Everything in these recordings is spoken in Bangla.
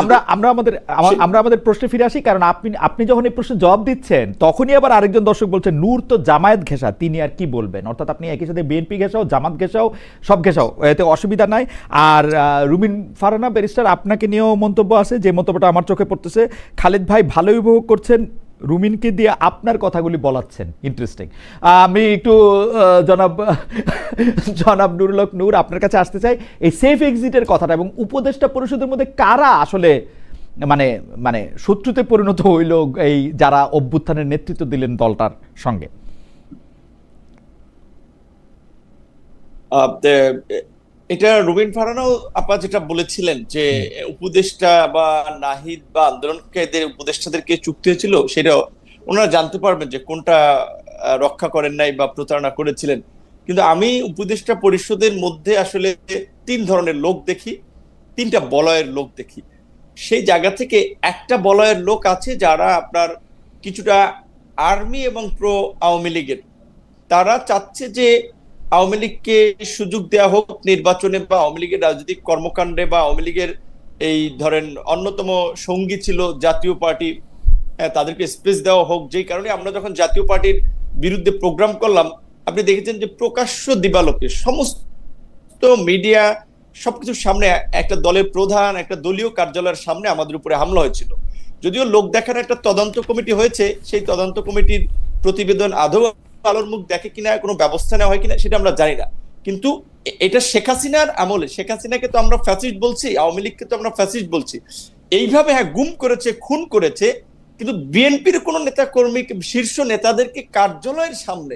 আমরা আমরা আমাদের আমরা আমাদের প্রশ্নে ফিরে আসি কারণ আপনি আপনি যখন এই প্রশ্নের জবাব দিচ্ছেন তখনই আবার আরেকজন দর্শক বলছেন নূর তো জামায়াত ঘেঁষা তিনি আর কি বলবেন? অর্থাৎ আপনি একই সাথে বিএনপি ঘেঁষাও জামাত ঘেঁষাও সব ঘেঁষাও এতে অসুবিধা নাই। আর রুমিন ফারানা ব্যারিস্টার আপনাকে নিয়েও মন্তব্য আছে যে মন্তব্যটা আমার চোখে পড়তেছে খালেদ ভাই ভালোই উপভোগ করছেন রুমিনকে দিয়ে আপনার কথাগুলি বলাচ্ছেন ইন্টারেস্টিং আমি একটু জনাব জনাব নুরুল হক নূর আপনার কাছে আসতে চাই। এই সেফ এক্সিটের কথাটা এবং উপদেষ্টা পরিষদের মধ্যে কারা আসলে মানে মানে শত্রুতে পরিণত হইল এই যারা অভ্যুত্থানের নেতৃত্ব দিলেন দলটার সঙ্গে? এটা রুবিন ফারানাও আপা যেটা বলেছিলেন যে উপদেষ্টা বা নাহিদ বা আন্দোলনকারীদের উপদেষ্টাদেরকে চুক্তি হয়েছিল সেটা ওনারা জানতে পারবেন যে কোনটা রক্ষা করেন নাই বা প্রতারণা করেছিলেন। কিন্তু আমি উপদেষ্টা পরিষদের মধ্যে আসলে তিন ধরনের লোক দেখি তিনটা বলয়ের লোক দেখি। সেই জায়গা থেকে একটা বলয়ের লোক আছে যারা আপনার কিছুটা আর্মি এবং প্রো আওয়ামী লীগের। তারা চাচ্ছে যে আওয়ামী লীগকে সুযোগ দেওয়া হোক নির্বাচনে বা আওয়ামী লীগের রাজনৈতিক কর্মকাণ্ডে বা আওয়ামী লীগের এই ধরেন অন্যতম সঙ্গী ছিল জাতীয় পার্টি তাদেরকে স্পেস দেওয়া হোক, যেই কারণে আমরা যখন জাতীয় পার্টির বিরুদ্ধে প্রোগ্রাম করলাম, আপনি দেখেছেন যে প্রকাশ্য দিবালোকে সমস্ত মিডিয়া সবকিছুর সামনে একটা দলের প্রধান, একটা দলীয় কার্যালয়ের সামনে আমাদের উপরে হামলা হয়েছিল। যদিও লোক দেখার একটা তদন্ত কমিটি হয়েছে, সেই তদন্ত কমিটির প্রতিবেদন আদৌ আলোর মুখ দেখে কিনা কোনো ব্যবস্থা নেওয়া হয় কিনা সেটা আমরা জানি না। কিন্তু এটা শেখ হাসিনার আমলে শেখ হাসিনাকে তো আমরা ফ্যাসিস্ট বলছি আওয়ামী লীগকে তো আমরা ফ্যাসিস্ট বলছি। এইভাবে হ্যাঁ গুম করেছে খুন করেছে কিন্তু বিএনপির কোন নেতা কর্মী শীর্ষ নেতাদেরকে কার্যালয়ের সামনে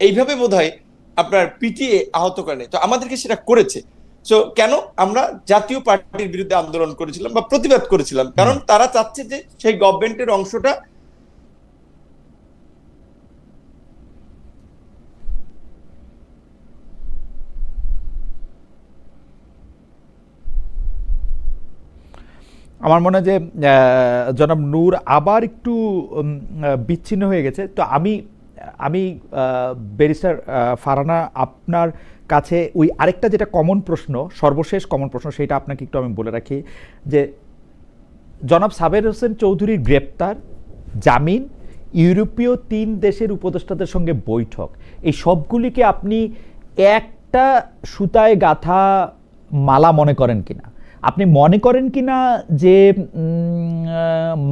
এইভাবে বোধহয় আপনার পিটিয়ে আহত করেনি। তো আমাদেরকে সেটা করেছে। তো কেন আমরা জাতীয় পার্টির বিরুদ্ধে আন্দোলন করেছিলাম বা প্রতিবাদ করেছিলাম? কারণ তারা চাচ্ছে যে সেই গভর্নমেন্টের অংশটা আমার মনে হয় যে জনাব নূর আবার একটু বিচ্ছিন্ন হয়ে গেছে। তো আমি আমি ব্যারিস্টার ফারানা আপনার কাছে ওই আরেকটা যেটা কমন প্রশ্ন, সর্বশেষ কমন প্রশ্ন, সেটা আপনাকে একটু আমি বলে রাখি, যে জনাব সাবের হোসেন চৌধুরীর গ্রেপ্তার, জামিন, ইউরোপীয় তিন দেশের উপদেষ্টাদের সঙ্গে বৈঠক। এই সবগুলিকে আপনি একটা সুতায় গাথা মালা মনে করেন কিনা? আপনি মনে করেন কিনা যে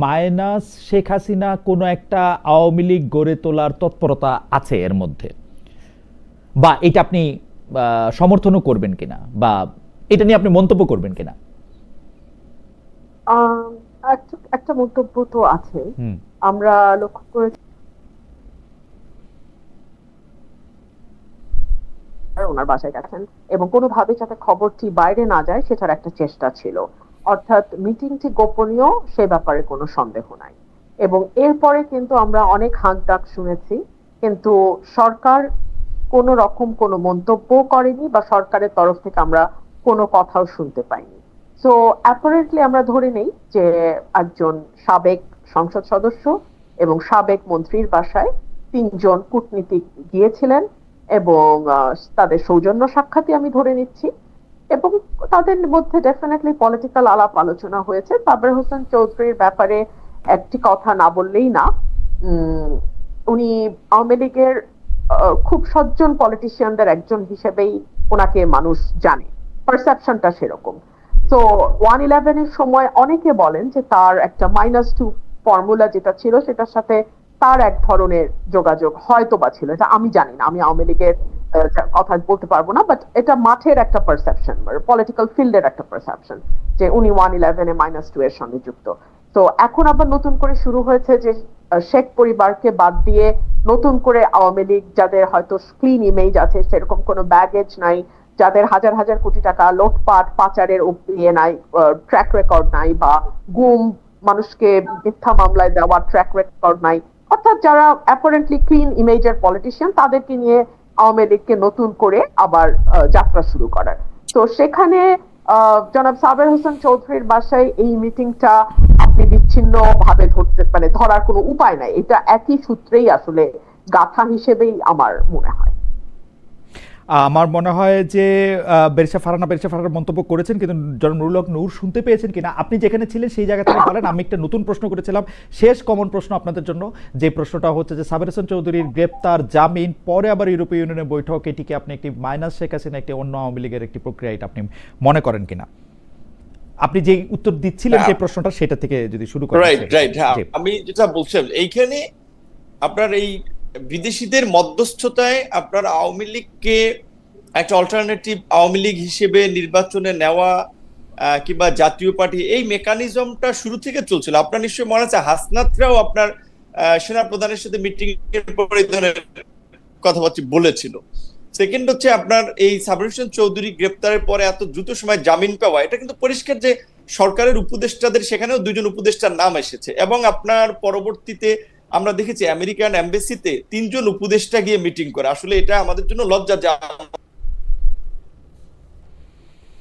মায়নাস শেখ হাসিনা কোনো একটা আওয়ামী লীগ গড়ে তোলার তৎপরতা আছে এর মধ্যে? বা এটা আপনি সমর্থনও করবেন কিনা? বা এটা নিয়ে আপনি মন্তব্য করবেন কিনা? একটা একটা মন্তব্য তো আছে। আমরা লক্ষ্য করেছি ওনার বাসায় গেছেন। এবং কোনোভাবে যাতে খবরটি বাইরে না যায়, সেটার একটা চেষ্টা ছিল। অর্থাৎ মিটিংটি গোপনীয়, সে ব্যাপারে কোনো সন্দেহ নাই। এবং এরপরে কিন্তু আমরা অনেক হাঁক ডাক শুনেছি, কিন্তু সরকার কোনো রকম কোনো মন্তব্য করেনি বা সরকারের তরফ থেকে আমরা কোনো কথাও শুনতে পাইনি। সো অ্যাপারেন্টলি আমরা ধরে নেই যে একজন সাবেক সংসদ সদস্য এবং সাবেক মন্ত্রীর বাসায় তিনজন কূটনীতিক গিয়েছিলেন। এবং তাদের সৌজন্য সাক্ষাৎই আমি ধরে নিচ্ছি। এবং তাদের মধ্যে ডেফিনেটলি পলিটিক্যাল আলাপ আলোচনা হয়েছে। সাবের হোসেন চৌধুরীর ব্যাপারে একটি কথা না বললেই না। উনি আওয়ামী লীগের খুব সজ্জন পলিটিশিয়ানদের একজন হিসেবেই ওনাকে মানুষ জানে। পারসেপশনটা সেরকম। তো ওয়ান ইলেভেনের সময় অনেকে বলেন যে তার একটা মাইনাস টু ফর্মুলা যেটা ছিল, সেটার সাথে তার এক ধরনের যোগাযোগ হয়তো বা ছিল, এটা আমি জানি না, আমি আওয়ামী লীগের কথা বলতে পারব না বাট এটা মাঠের একটা পারসেপশন পলিটিক্যাল ফিল্ডের একটা পারসেপশন যে উনি ওয়ান ইলেভেনে মাইনাস টু এর সঙ্গে যুক্ত। তো এখন আবার নতুন করে শুরু হয়েছে যে শেখ পরিবারকে বাদ দিয়ে নতুন করে আওয়ামী লীগ যাদের হয়তো ক্লিন ইমেজ আছে, সেরকম কোনো ব্যাগেজ নাই, যাদের হাজার হাজার কোটি টাকা লোটপাট, পাচারের ইয়ে নাই ট্র্যাক রেকর্ড নাই বা গুম মানুষকে মিথ্যা মামলায় দেওয়ার ট্র্যাক রেকর্ড নাই অর্থাৎ যারা অ্যাপারেন্টলি ক্লিন ইমেজের পলিটিশিয়ান তাদেরকে নিয়ে আওয়ামী লীগকে নতুন করে আবার যাত্রা শুরু করার। তো সেখানে জনাব সাবের হোসেন চৌধুরীর বাসায় এই মিটিংটা আপনি বিচ্ছিন্ন ভাবে ধরতে মানে ধরার কোনো উপায় নাই। এটা একই সূত্রেই আসলে গাথা হিসেবেই আমার মনে হয়। আমার মনে হয় যে বেরসা ফারানা বেরসা ফারানা মন্তব্য করেছেন কিন্তু জনাব নুরুল হক নূর শুনতে পেয়েছেন কিনা? আপনি যেখানে ছিলেন সেই জায়গা থেকে বলেন আমি একটা নতুন প্রশ্ন করেছিলাম। শেষ কমন প্রশ্ন আপনাদের জন্য। যে প্রশ্নটা হচ্ছে যে সাবের হোসেন চৌধুরীর গ্রেপ্তার জামিন পরে আবার ইউরোপীয় ইউনিয়নের বৈঠক এটিকে আপনি একটি মাইনাস শেখ হাসিনা একটি অন্য আওয়ামী লীগের একটি প্রক্রিয়া এটা আপনি মনে করেন কিনা? আপনি যে উত্তর দিচ্ছিলেন যে প্রশ্নটা সেটা থেকে যদি শুরু করেন রাইট রাইট হ্যাঁ। আমি যেটা বলছিলাম এইখানে আপনার এই বিদেশিদের মধ্যস্থতায় আপনার আওয়ামী লীগকে একটা অল্টারনেটিভ আওয়ামী লীগ হিসেবে নির্বাচনে নেওয়া কিংবা জাতীয় পার্টি, এই মেকানিজমটা শুরু থেকে চলছিল। আপনার নিশ্চয়ই মনে আছে, হাসনাতরাও আপনার সেনা প্রধানের সাথে মিটিং এর পরে ধরনের কথাবার্তা বলেছিল। সেকেন্ড হচ্ছে আপনার এই সাবর হোসেন চৌধুরী গ্রেপ্তারের পরে এত দ্রুত সময় জামিন পাওয়া, এটা কিন্তু পরিষ্কার যে সরকারের উপদেষ্টাদের, সেখানেও দুজন উপদেষ্টার নাম এসেছে। এবং আপনার পরবর্তীতে আমরা দেখেছি আমেরিকান এমবেসিতে তিনজন উপদেষ্টা গিয়ে মিটিং করে। আসলে এটা আমাদের জন্য লজ্জা যা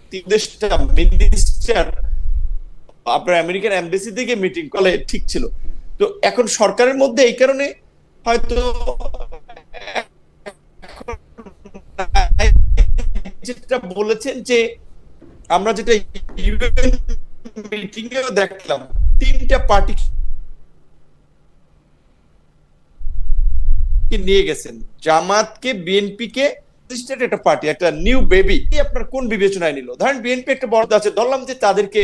উপদেষ্টা মিনিস্টার আপনার আমেরিকান মিটিং করলে ঠিক ছিল। তো এখন সরকারের মধ্যে এই কারণে হয়তো যেটা বলেছেন যে আমরা যেটা মিটিং দেখলাম, তিনটা পার্টি নিয়ে গেছেন। জামাতকে কে একটা পার্টি, একটা নিউ বেবি আপনার কোন বিবেচনায় নিল? ধরেন বিএনপি একটা বড় আছে, ধরলাম যে তাদেরকে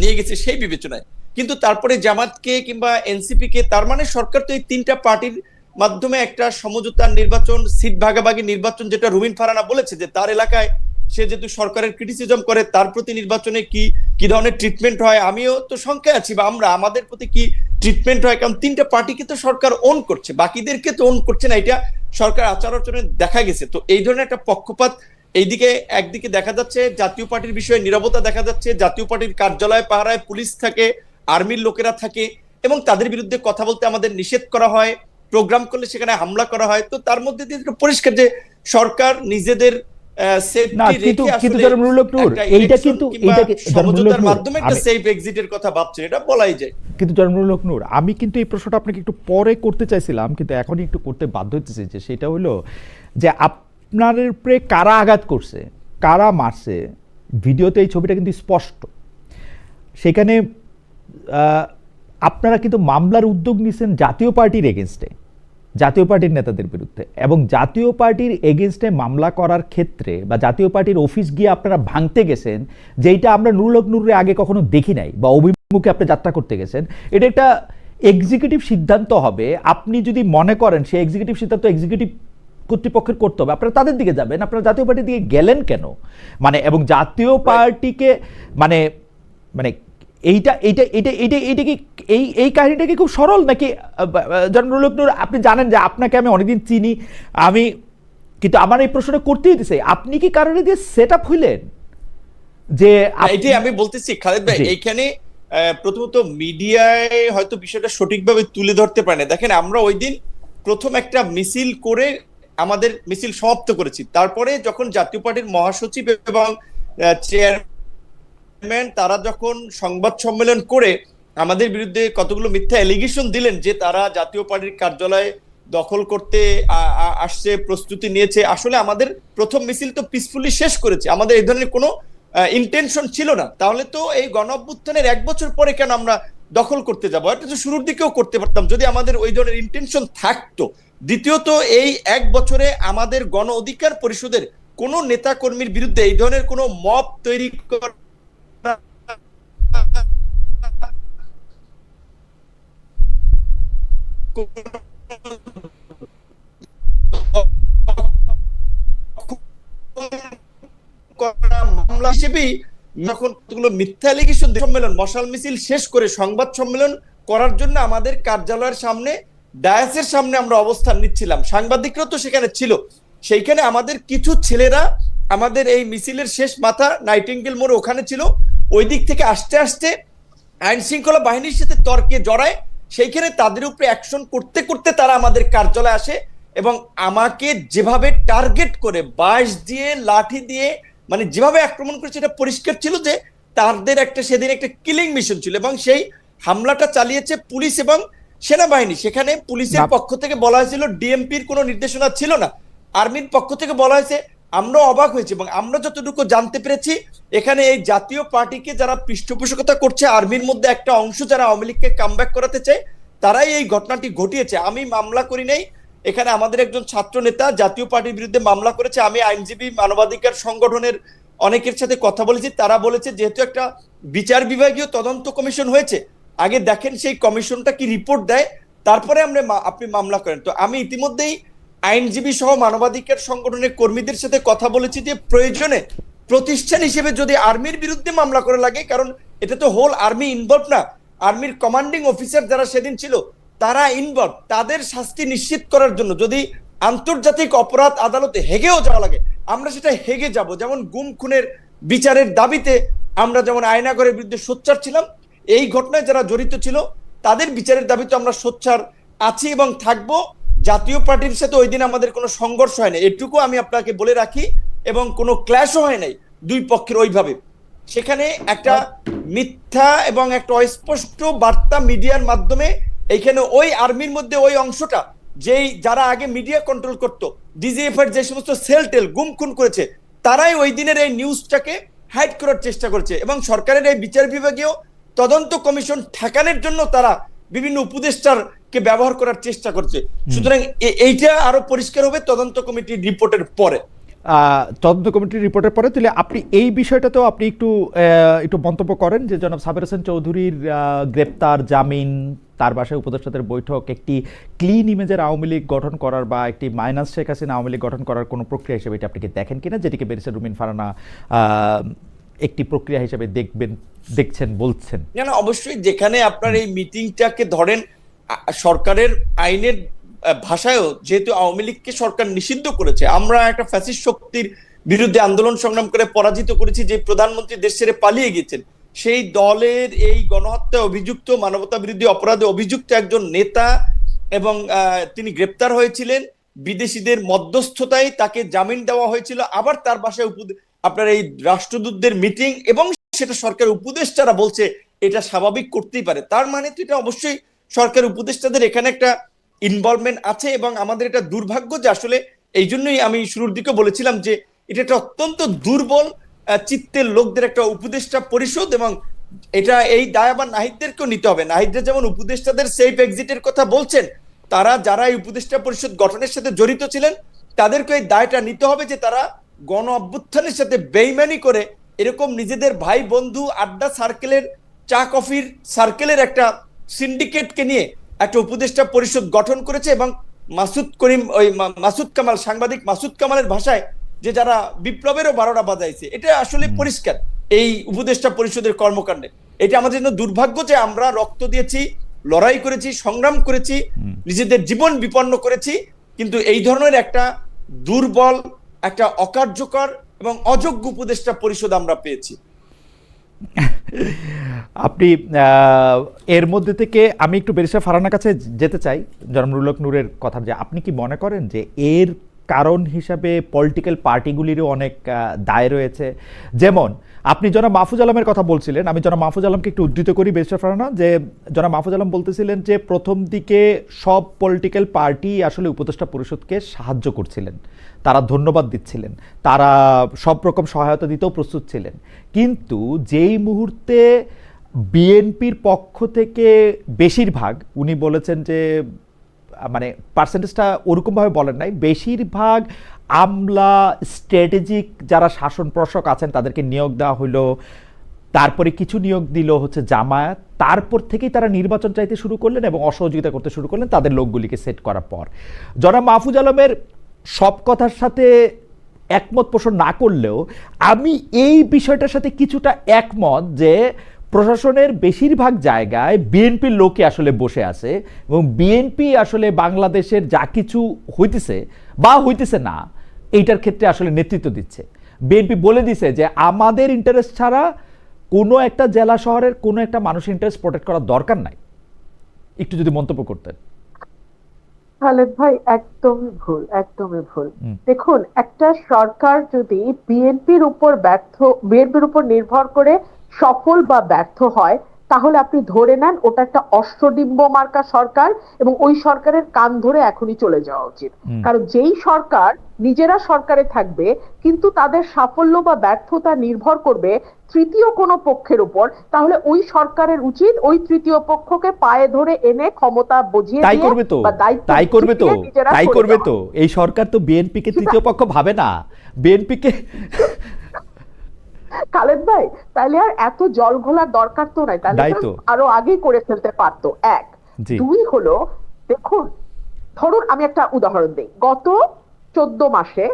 নিয়ে গেছে সেই বিবেচনায়। কিন্তু তারপরে জামাতকে কিংবা এনসিপি কে তার মানে সরকার তো এই তিনটা পার্টির মাধ্যমে একটা সমঝোতার নির্বাচন, সিট ভাগাভাগি নির্বাচন যেটা রুবিন ফারানা বলেছে যে তার এলাকায় সে যেহেতু সরকারের ক্রিটিসিজম করে, তার প্রতি নির্বাচনে কি কি ধরনের ট্রিটমেন্ট হয়, আমিও তো শঙ্কায় আছি বা আমরা, আমাদের প্রতি কি ট্রিটমেন্ট হয়, কারণ তিনটা পার্টিকে তো সরকার ওন করছে, বাকিদেরকে তো ওন করছে না, এটা সরকার আচার আচরণে দেখা গেছে। তো এই ধরনের একটা পক্ষপাত এইদিকে একদিকে দেখা যাচ্ছে, জাতীয় পার্টির বিষয়ে নিরবতা দেখা যাচ্ছে, জাতীয় পার্টির কার্যালয় পাহারায় পুলিশ থাকে আর্মির লোকেরা থাকে, এবং তাদের বিরুদ্ধে কথা বলতে আমাদের নিষেধ করা হয় প্রোগ্রাম করলে সেখানে হামলা করা হয়, তো তার মধ্যে দিয়ে পরিষ্কার যে সরকার নিজেদের না, কিন্তু- কিন্তু এইটা কিন্তু- এইটা সমঝোতার মাধ্যমে একটা আমি- সেফ এক্সিটের কথা ভাবছে এটা বলাই যায়। কিন্তু জন্মুল নূর আমি কিন্তু এই প্রশ্নটা আপনাকে একটু পরে করতে চাইছিলাম কিন্তু এখনই একটু করতে বাধ্য হতেছি যে সেটা হলো যে আপনার উপরে কারা আঘাত করছে কারা মারছে ভিডিওতে এই ছবিটা কিন্তু স্পষ্ট। সেখানে আহ, আপনারা কিন্তু মামলার উদ্যোগ নিয়েছেন জাতীয় পার্টির এগেনস্টে জাতীয় পার্টির নেতাদের বিরুদ্ধে। এবং জাতীয় পার্টির এগেনস্টে মামলা করার ক্ষেত্রে বা জাতীয় পার্টির অফিস গিয়ে আপনারা ভাঙতে গেছেন যেইটা আমরা নুরুলক হক নূরে আগে কখনো দেখি নাই বা অভিমুখে আপনি যাত্রা করতে গেছেন এটা একটা এক্সিকিউটিভ সিদ্ধান্ত হবে। আপনি যদি মনে করেন সেই এক্সিকিউটিভ সিদ্ধান্ত এক্সিকিউটিভ কর্তৃপক্ষের করতে হবে আপনারা তাদের দিকে যাবেন। আপনারা জাতীয় পার্টির দিকে গেলেন কেন? মানে এবং জাতীয় পার্টিকে মানে মানে এইটা এইটা এটা এটা এটা কি এই এই কাহিনীটা কি খুব সরল নাকি জনরুল নূর আপনি জানেন যে আপনাকে আমি অনেকদিন চিনি আমি কিন্তু আমার এই প্রশ্নটা করতেই দিছে আপনি কি কারণে দিয়ে সেট আপ হইলেন? যে এটাই আমি বলতেছি খালেদ ভাই এইখানে প্রথমত মিডিয়ায় হয়তো বিষয়টা সঠিকভাবে তুলে ধরতে পারে না। দেখেন আমরা ওই দিন প্রথম একটা মিছিল করে আমাদের মিছিল সমাপ্ত করেছি। তারপরে যখন জাতীয় পার্টির মহাসচিব এবং চেয়ারম্যান তারা যখন সংবাদ সম্মেলন করে আমাদের বিরুদ্ধে কতগুলো মিথ্যা এলিগেশন দিলেন যে তারা জাতীয় পার্টির কার্যালয় দখল করতে আসছে, প্রস্তুতি নিয়েছে, আসলে আমাদের প্রথম মিছিল তো পিসফুলি শেষ করেছে। আমাদের এই ধরনের কোনো ইন্টেনশন ছিল না। তাহলে তো এই গণ অভ্যুত্থানের এক বছর পরে কেন আমরা দখল করতে যাব? এটা তো শুরুর দিকেও করতে পারতাম, যদি আমাদের ওই ধরনের ইন্টেনশন থাকতো। দ্বিতীয়ত, এই এক বছরে আমাদের গণ অধিকার পরিষদের কোনো নেতা কর্মীর বিরুদ্ধে এই ধরনের কোনো মব তৈরি করা সংবাদ সম্মেলন করার জন্য আমাদের কার্যালয়ের সামনে, ডায়াসের সামনে আমরা অবস্থান নিচ্ছিলাম। তো সেখানে ছিল। সেইখানে আমাদের কিছু ছেলেরা আমাদের এই মিছিলের শেষ মাথা নাইটিঙ্গেল মোড় ওখানে ছিল। ওই দিক থেকে আসতে আসতে আইন শৃঙ্খলা বাহিনীর সাথে তর্কে জড়ায় সেইখানে তাদের উপরে অ্যাকশন করতে করতে তারা আমাদের কার্যালয়ে আসে এবং আমাকে যেভাবে টার্গেট করে বাঁশ দিয়ে লাঠি দিয়ে মানে যেভাবে আক্রমণ করেছে এটা পরিষ্কার ছিল যে তাদের একটা সেদিন একটা কিলিং মিশন ছিল এবং সেই হামলাটা চালিয়েছে পুলিশ এবং সেনাবাহিনী। সেখানে পুলিশের পক্ষ থেকে বলা হয়েছিল ডিএমপির কোনো নির্দেশনা ছিল না। আর্মির পক্ষ থেকে বলা হয়েছে আমরা অবাক হয়েছি এবং আমরা যতটুকু জানতে পেরেছি, এখানে এই জাতীয় পার্টিকে যারা পৃষ্ঠপোষকতা করছে, আর্মির মধ্যে একটা অংশ যারা আওয়ামী লীগকে কামব্যাক করাতে চায়, তারাই এই ঘটনাটি ঘটিয়েছে। আমি মামলা করি নাই। এখানে আমাদের একজন ছাত্র নেতা জাতীয় পার্টির বিরুদ্ধে মামলা করেছে। আমি আইনজীবী, মানবাধিকার সংগঠনের অনেকের সাথে কথা বলেছি। তারা বলেছে, যেহেতু একটা বিচার বিভাগীয় তদন্ত কমিশন হয়েছে, আগে দেখেন সেই কমিশনটা কি রিপোর্ট দেয়, তারপরে আমরা আপনি মামলা করেন। তো আমি ইতিমধ্যেই আইনজীবী সহ মানবাধিকার সংগঠনের কর্মীদের সাথে কথা বলেছি যে প্রয়োজনে প্রতিষ্ঠান হিসেবে যদি আর্মির বিরুদ্ধে মামলা করে লাগে, কারণ এটা তো হোল আর্মি ইনভলভ না, আর্মির কমান্ডিং অফিসার যারা সেদিন ছিল, তারা ইনভলভ তাদের শাস্তি নিশ্চিত করার জন্য যদি আন্তর্জাতিক অপরাধ আদালতে হেগেও যাওয়া লাগে, আমরা সেটা হেগে যাব। যেমন গুম খুনের বিচারের দাবিতে আমরা যেমন আয়নাগরের বিরুদ্ধে সোচ্চার ছিলাম, এই ঘটনায় যারা জড়িত ছিল, তাদের বিচারের দাবিতে আমরা সোচ্চার আছি এবং থাকব। জাতীয় পার্টির সাথে ওই দিন আমাদের কোনো সংঘর্ষ হয় না এটুকু আমি আপনাকে বলে রাখি এবং কোনো ক্ল্যাশও হয় নাই দুই পক্ষের ওইভাবে। সেখানে একটা মিথ্যা এবং একটা অস্পষ্ট বার্তা মিডিয়ার মাধ্যমে এইখানে ওই আর্মির মধ্যে ওই অংশটা, যেই যারা আগে মিডিয়া কন্ট্রোল করত ডিজিএফ এর যে সমস্ত সেল টেল, গুম খুন করেছে, তারাই ওই দিনের এই নিউজটাকে হাইড করার চেষ্টা করেছে এবং সরকারের এই বিচার বিভাগীয় তদন্ত কমিশন ঠেকানোর জন্য তারা বিভিন্ন উপদেষ্টার কে ব্যবহার করার চেষ্টা করছে। সুতরাং এইটা আরও পরিষ্কার হবে তদন্ত কমিটির রিপোর্টের পরে। তদন্ত কমিটির রিপোর্টের পরে তাহলে আপনি এই বিষয়টাতেও আপনি একটু একটু মন্তব্য করেন যে জনাব সাবের হোসেন চৌধুরীর গ্রেপ্তার জামিন তার বাসায় উপদেষ্টাদের বৈঠক একটি ক্লিন ইমেজের আওয়ামী লীগ গঠন করার বা একটি মাইনাস শেখ হাসিনা আওয়ামী লীগ গঠন করার কোনো প্রক্রিয়া হিসেবে এটা আপনি কি দেখেন কিনা? যেটিকে বেরিসের রুমিন ফারানা একটি প্রক্রিয়া হিসেবে দেখবেন দেখছেন বলছেন। না না অবশ্যই যেখানে আপনার এই মিটিংটাকে ধরেন সরকারের আইনের ভাষায়ও যেহেতু আওয়ামী লীগকে সরকার নিষিদ্ধ করেছে, আমরা একটা ফ্যাসিস্ট শক্তির বিরুদ্ধে আন্দোলন সংগ্রাম করে পরাজিত করেছি যে প্রধানমন্ত্রী দেশ ছেড়ে পালিয়ে গেছেন সেই দলের এই গণহত্যায় অভিযুক্ত মানবতা বিরোধী অপরাধে অভিযুক্ত একজন নেতা এবং তিনি গ্রেপ্তার হয়েছিলেন। বিদেশিদের মধ্যস্থতায় তাকে জামিন দেওয়া হয়েছিল। আবার তার বাসায় আপনার এই রাষ্ট্রদূতদের মিটিং এবং সেটা সরকার উপদেষ্টারা বলছে, এটা স্বাভাবিক করতেই পারে। তার মানে তো এটা অবশ্যই সরকার উপদেষ্টাদের এখানে একটা ইনভলভমেন্ট আছে এবং আমাদের এটা দুর্ভাগ্য যে আসলে এই জন্যই আমি শুরুর দিকে বলেছিলাম যে এটা একটা অত্যন্ত দুর্বল চিত্তের লোকদের একটা উপদেষ্টা পরিষদ এবং এটা এই দায় আবার নাহিদদেরকেও নিতে হবে। নাহিদরা যেমন উপদেষ্টাদের সেফ এক্সিটের কথা বলছেন, তারা যারা এই উপদেষ্টা পরিষদ গঠনের সাথে জড়িত ছিলেন, তাদেরকে এই দায়টা নিতে হবে যে তারা গণ অভ্যুত্থানের সাথে বেইমানি করে এরকম নিজেদের ভাই বন্ধু আড্ডা সার্কেলের চা কফির সার্কেলের একটা সিন্ডিকেটকে নিয়ে একটা উপদেষ্টা পরিষদ গঠন করেছে এবং মাসুদ করিম ওই মাসুদ কামাল সাংবাদিক মাসুদ কামালের ভাষায় যে যারা বিপ্লবেরও বারোটা বাজাইছে এটা আসলে পরিষ্কার এই উপদেষ্টা পরিষদের কর্মকাণ্ডে। এটা আমাদের জন্য দুর্ভাগ্য যে আমরা রক্ত দিয়েছি লড়াই করেছি সংগ্রাম করেছি নিজেদের জীবন বিপন্ন করেছি কিন্তু এই ধরনের একটা দুর্বল একটা অকার্যকর এবং অযোগ্য উপদেষ্টা পরিষদ আমরা পেয়েছি। আপনি এর মধ্যে থেকে আমি একটু বেরিসা ফারানার কাছে যেতে চাই, জনমরুলক নূরের কথা, যে আপনি কি মনে করেন যে এর কারণ হিসাবে পলিটিক্যাল পার্টিগুলিরও অনেক দায় রয়েছে? যেমন, আপনি জনাব মাহফুজ আলমের কথা বলছিলেন, আমি জনাব মাহফুজ আলমকে একটু উদ্ধৃত করি বেরিসা ফারানা, যে জনাব মাহফুজ আলম বলতেছিলেন যে প্রথম দিকে সব পলিটিক্যাল পার্টি আসলে উপদেষ্টা পরিষদকে সাহায্য করছিলেন। তারা ধন্যবাদ দিচ্ছিলেন। তারা সব রকম সহায়তা দিতেও প্রস্তুত ছিলেন। কিন্তু যেই মুহূর্তে বিএনপির পক্ষ থেকে বেশিরভাগ, উনি বলেছেন যে মানে পার্সেন্টেজটা ওরকমভাবে বলেন নাই, বেশিরভাগ আমলা স্ট্র্যাটেজিক যারা শাসন প্রশাসক আছেন, তাদেরকে নিয়োগ দেওয়া হলো তারপরে কিছু নিয়োগ দিল হচ্ছে জামায়াত। তারপর থেকেই তারা নির্বাচন চাইতে শুরু করলেন এবং অসহযোগিতা করতে শুরু করলেন তাদের লোকগুলিকে সেট করার পর। জনাব মাহফুজ আলমের সব কথার সাথে একমত পোষণ না করলেও আমি এই বিষয়টার সাথে কিছুটা একমত যে প্রশাসনের বেশিরভাগ জায়গায় বিএনপির লোকে আসলে বসে আছে এবং বিএনপি আসলে বাংলাদেশের যা কিছু হইতেছে বা হইতেছে না, এইটার ক্ষেত্রে আসলে নেতৃত্ব দিচ্ছে। বিএনপি বলে দিছে যে আমাদের ইন্টারেস্ট ছাড়া কোনো একটা জেলা শহরের কোনো একটা মানুষের ইন্টারেস্ট প্রোটেক্ট করার দরকার নাই। একটু যদি মন্তব্য করতেন। খালেদ ভাই একদমই ভুল একদমই ভুল। দেখুন একটা সরকার যদি বিএনপির উপর ব্যর্থ বিএনপির উপর নির্ভর করে সফল বা ব্যর্থ হয় তাহলে আপনি ধরে নেন ওটা একটা অষ্টডিম্ব মার্কা সরকার এবং ওই সরকারের কান ধরে এখনই চলে যাওয়া উচিত। কারণ যেই সরকার নিজেরা সরকারে থাকবে কিন্তু তাদের সাফল্য বা ব্যর্থতা নির্ভর করবে তৃতীয় কোনো পক্ষের উপর। তাহলে ওই সরকারের উচিত ওই তৃতীয় পক্ষকে পায়ে ধরে এনে ক্ষমতা বুঝিয়ে তাই করবে তো। তাই করবে তো। তাই করবে তো। এই সরকার তো বিএনপি কে তৃতীয় পক্ষ ভাবে না। বিএনপি কে খালেদ ভাই তাহলে আর এত জল ঘোলার দরকার তো নাই। তাহলে। আরও আগেই করে ফেলতে পারতো। এক। দুই হলো দেখুন ধরুন আমি একটা উদাহরণ দিই। গত চোদ্দ মাসে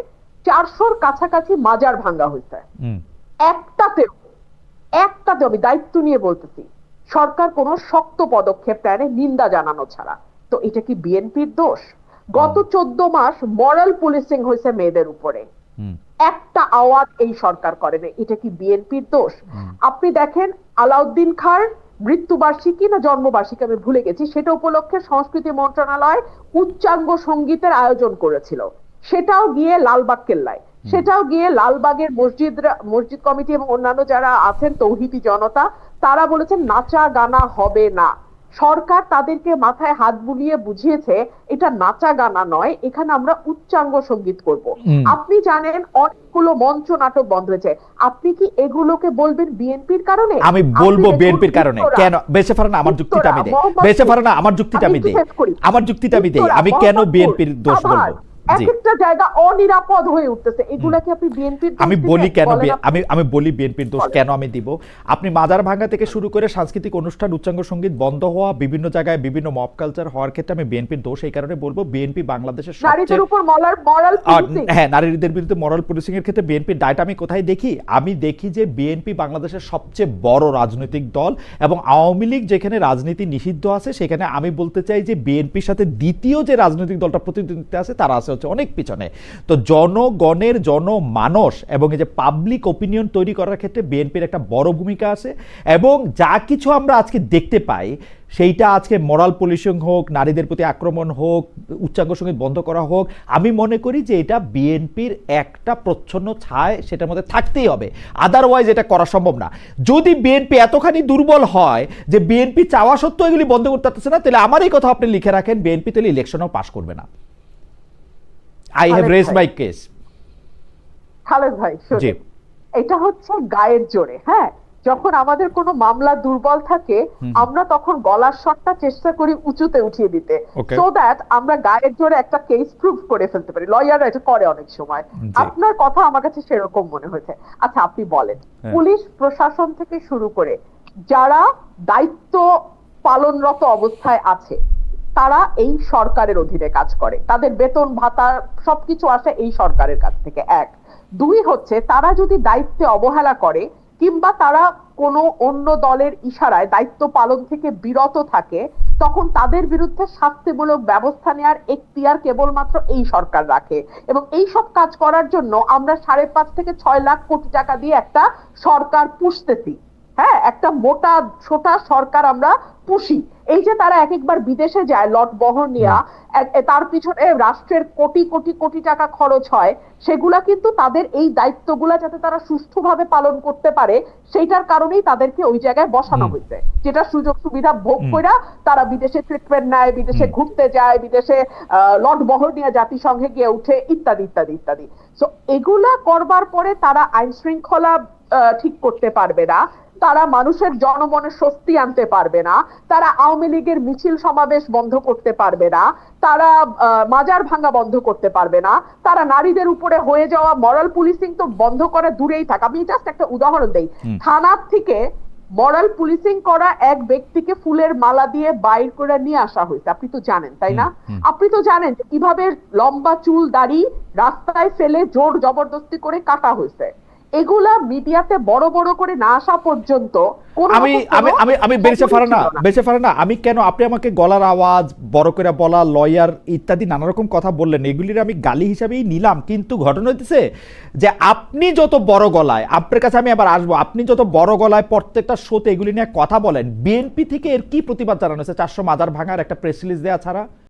চারশোর কাছাকাছি মাজার ভাঙ্গা হয়েছে। একটাতেও একটাতেও আমি দায়িত্ব নিয়ে বলতেছি সরকার কোনো শক্ত পদক্ষেপ নেয় নিন্দা জানানো ছাড়া। তো এটা কি বিএনপির দোষ? গত চোদ্দ মাস মরাল পুলিশিং হয়েছে মেয়েদের উপরে। একটা আওয়াজ এই সরকার করেনি এটা কি বিএনপির দোষ? আপনি দেখেন আলাউদ্দিন খার মৃত্যুবার্ষিকী না জন্মবার্ষিকী আমি ভুলে গেছি সেটা উপলক্ষে সংস্কৃতি মন্ত্রণালয় উচ্চাঙ্গ সঙ্গীতের আয়োজন করেছিল। সেটাও গিয়ে লালবাগ কেল্লায়। সেটাও গিয়ে লালবাগের মসজিদ মসজিদ কমিটি এবং অন্যান্য যারা আছেন তৌহিদি জনতা তারা বলেছেন নাচা গানা হবে না। সরকার তাদেরকে মাথায় হাত বুলিয়ে বুঝিয়েছে এটা নাচা গানা নয় এখানে আমরা উচ্চাঙ্গ সংগীত করব। আপনি জানেন অনেকগুলো মঞ্চ নাটক বন্ধ হয়েছে আপনি কি এগুলোকে বলবেন বিএনপির কারণে? আমি বলব বিএনপির কারণে। কেন? বেঁচে ফারা না আমার যুক্তিটা আমি দেই। উত্তরা, বেঁচে ফারা না আমার যুক্তিটা আমি দেই। আমার যুক্তিটা আমি দেই। আমি কেন বিএনপির দোষ বলব? এক একটা জায়গা অনিরাপদ হয়ে উঠতেছে। এগুলা কি আপনি বিএনপির আমি বলি কেন আমি আমি বলি বিএনপির দোষ কেন আমি দিব? আপনি মাজার ভাঙ্গা থেকে শুরু করে সাংস্কৃতিক অনুষ্ঠান উচ্চাঙ্গ সংগীত বন্ধ হওয়া বিভিন্ন জায়গায় বিভিন্ন মব কালচার হওয়ার ক্ষেত্রে আমি বিএনপির দোষ এই কারণে বলব বিএনপি বাংলাদেশের নারীদের উপর মলার মরাল হ্যাঁ নারীদের বিরুদ্ধে মরাল পুলিশিং এর ক্ষেত্রে বিএনপির দায়টা আমি কোথায় দেখি? আমি দেখি যে বিএনপি বাংলাদেশের সবচেয়ে বড় রাজনৈতিক দল এবং আওয়ামী লীগ যেখানে রাজনীতি নিষিদ্ধ আছে সেখানে আমি বলতে চাই যে বিএনপির সাথে দ্বিতীয় যে রাজনৈতিক দলটা প্রতিদ্বন্দ্বিতা আছে তারা আছে হচ্ছে অনেক পিছনে। তো জনগণের জনমানস এবং এই যে পাবলিক ওপিনিয়ন তৈরি করার ক্ষেত্রে বিএনপির একটা বড় ভূমিকা আছে এবং যা কিছু আমরা আজকে দেখতে পাই, সেইটা আজকে মরাল পুলিশিং হোক, নারীদের প্রতি আক্রমণ হোক, উচ্চাঙ্গ সংগীত বন্ধ করা হোক, আমি মনে করি যে এটা বিএনপির একটা প্রচ্ছন্ন ছায়, সেটার মধ্যে থাকতেই হবে। আদারওয়াইজ এটা করা সম্ভব না। যদি বিএনপি এতখানি দুর্বল হয় যে বিএনপি চাওয়া সত্ত্বেও এগুলি বন্ধ করতে পারতেছে না, তাহলে আমার এই কথা আপনি লিখে রাখেন বিএনপি তাহলে ইলেকশনও পাশ করবে না। I have raised my case Khaled ভাই। এটা হচ্ছে গায়ের জোরে হ্যাঁ? যখন আমাদের কোনো মামলা দুর্বল থাকে আমরা তখন গলার শটটা চেষ্টা করি উঁচুতে উঠিয়ে দিতে সো দ্যাট আমরা গায়ের জোরে একটা কেস প্রুফ করে ফেলতে পারি। লয়াররা এটা করে অনেক সময়। আপনার কথা আমার কাছে সেরকম মনে হয়েছে। আচ্ছা আপনি বলেন। হ্যাঁ। পুলিশ প্রশাসন থেকে শুরু করে যারা দায়িত্ব পালনরত অবস্থায় আছে তারা এই সরকারের অধীনে কাজ করে। তাদের বেতন, ভাতা সবকিছু আসে এই সরকারের কাছ থেকে, এক। দুই হচ্ছে, তারা যদি দায়িত্বে অবহেলা করে, কিংবা তারা কোনো অন্য দলের ইশারায় দায়িত্ব পালন থেকে বিরত থাকে, তখন তাদের বিরুদ্ধে শাস্তিমূলক ব্যবস্থা নেওয়ার এখতিয়ার কেবলমাত্র এই সরকার রাখে। এবং এই সব কাজ করার জন্য আমরা সাড়ে পাঁচ থেকে ছয় লাখ কোটি টাকা দিয়ে একটা সরকার পুষতেছি। হ্যাঁ একটা মোটা ছোটা সরকার আমরা পুষি। এই যে তারা এক একবার বিদেশে যায় লট বহর নিয়া তার পিছনে রাষ্ট্রের কোটি কোটি কোটি টাকা খরচ হয় সেগুলা কিন্তু তাদের এই দায়িত্বগুলা যাতে তারা সুষ্ঠুভাবে পালন করতে পারে সেইটার কারণেই তাদেরকে ওই জায়গায় বসানো হয়েছে। যেটা সুযোগ সুবিধা ভোগ কইরা তারা বিদেশে ট্রিটমেন্ট নেয় বিদেশে ঘুরতে যায় বিদেশে আহ, লট বহর নিয়ে জাতিসংঘে গিয়ে উঠে ইত্যাদি ইত্যাদি ইত্যাদি। তো এগুলা করবার পরে তারা আইন শৃঙ্খলা আহ, ঠিক করতে পারবে না। তারা মানুষের জনমনে স্বস্তি আনতে পারবে না। তারা আওয়ামী লীগের মিছিল সমাবেশ বন্ধ করতে পারবে না। তারা মাজার ভাঙা বন্ধ করতে পারবে না। তারা নারীদের উপরে হয়ে যাওয়া মরাল পুলিশিং তো বন্ধ করে দূরেই থাক। আমি জাস্ট একটা উদাহরণ দেই। থানার থেকে মরাল পুলিশিং করা এক ব্যক্তিকে ফুলের মালা দিয়ে বাইর করে নিয়ে আসা হয়েছে। আপনি তো জানেন তাই না? আপনি তো জানেন কীভাবে লম্বা চুল দাড়ি রাস্তায় ফেলে জোর জবরদস্তি করে কাটা হয়েছে। এগুলা মিডিয়াতে বড় বড় করে না আসা পর্যন্ত আমি আমি আমি আমি বেরিসে খবরই ফারা না। ছিল ফারা না আমি কেন আপনি আমাকে গলার আওয়াজ বড় করে বলা লয়ার ইত্যাদি নানা রকম কথা বললেন এগুলির আমি গালি হিসাবেই নিলাম কিন্তু ঘটনা হইতেছে যে আপনি যত বড় গলায় আপনার কাছে আমি আবার আসব আপনি যত বড় গলায় প্রত্যেকটা শোতে এগুলি নিয়ে কথা বলেন বিএনপি থেকে এর কি প্রতিবাদ জানানো হয়েছে? চারশো মাদার ভাঙার একটা প্রেস রিলিজ দেওয়া ছাড়া?